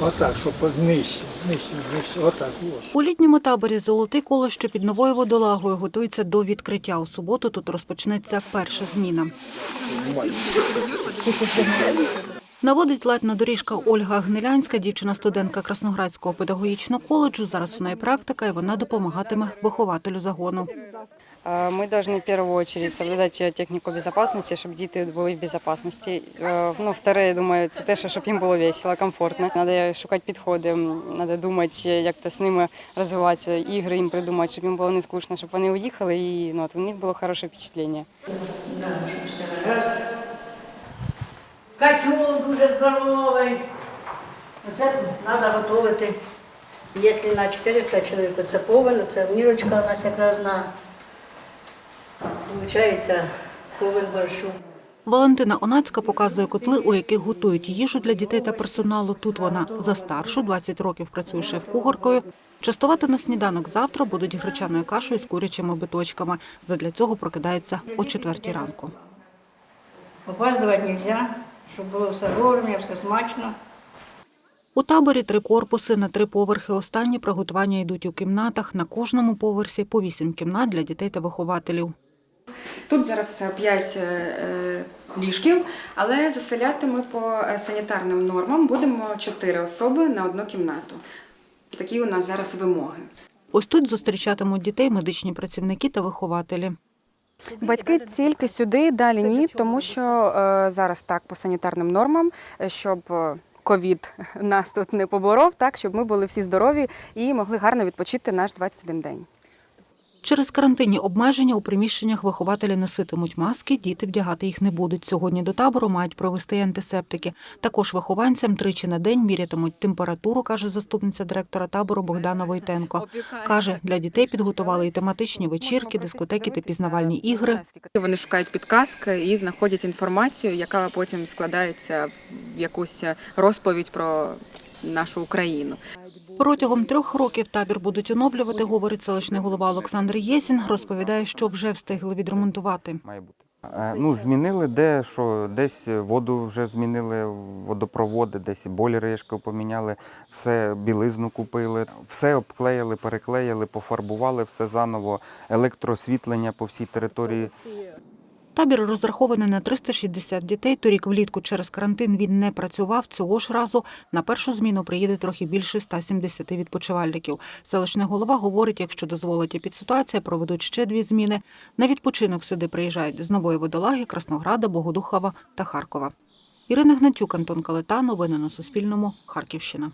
Отак, щоб нижче, отак. У літньому таборі Золотий коло, що під новою водолагою, готується до відкриття. У суботу тут розпочнеться перша зміна. Наводить лад на доріжка Ольга Гнилянська, дівчина-студентка Красноградського педагогічного коледжу. Зараз у неї практика, і вона допомагатиме вихователю загону. Ми повинні в першу очередь соблюдати техніку безпечності, щоб діти були в безпечності. Е, Ну, вторе, я думаю, це те, що щоб їм було весело, комфортно. Треба шукати підходи, треба думати, як то з ними розвиватися, ігри їм придумати, щоб їм було не скучно, щоб вони уїхали і ну, от у них було хороше впечатлення. Котел дуже здоровий. Оце треба готувати. Якщо на 400 чоловік, це повен, це мірочка у нас якраз на, виходить, повен борщу. Валентина Онацька показує котли, у яких готують їжу для дітей та персоналу. Тут вона за старшу, 20 років працює шеф-кухаркою. Частувати на сніданок завтра будуть гречаною кашею з курячими биточками. Задля цього прокидається о четвертій ранку. Опаздувати не можна, щоб було все вовремя, все смачно. У таборі три корпуси на три поверхи. Останні приготування йдуть у кімнатах. На кожному поверсі по вісім кімнат для дітей та вихователів. Тут зараз 5 ліжків, але заселяти ми по е, санітарним нормам будемо 4 особи на одну кімнату. Такі у нас зараз вимоги. Ось тут зустрічатимуть дітей медичні працівники та вихователі. Батьки тільки сюди, далі ні, тому що е, зараз так по санітарним нормам, е, щоб е, ковід нас тут не поборов, так щоб ми були всі здорові і могли гарно відпочити наш 21 день. Через карантинні обмеження у приміщеннях вихователі носитимуть маски, діти вдягати їх не будуть. Сьогодні до табору мають провести антисептики. Також вихованцям тричі на день мірятимуть температуру, каже заступниця директора табору Богдана Войтенко. Каже, для дітей підготували і тематичні вечірки, дискотеки та пізнавальні ігри. Вони шукають підказки і знаходять інформацію, яка потім складається в якусь розповідь про нашу Україну. Протягом трьох років табір будуть оновлювати, говорить селищний голова Олександр Єсін. Розповідає, що вже встигли відремонтувати. Е, Ну, змінили де, що десь воду вже змінили, водопроводи, десь кажу, поміняли, все білизну купили, все обклеїли, переклеїли, пофарбували, все заново, електроосвітлення по всій території. Табір розрахований на 360 дітей. Торік влітку через карантин він не працював. Цього ж разу на першу зміну приїде трохи більше 170 відпочивальників. Селищний голова говорить, якщо дозволить епідситуація, проведуть ще дві зміни. На відпочинок сюди приїжджають з Нової Водолаги, Краснограда, Богодухова та Харкова. Ірина Гнатюк, Антон Калета. Новини на Суспільному. Харківщина.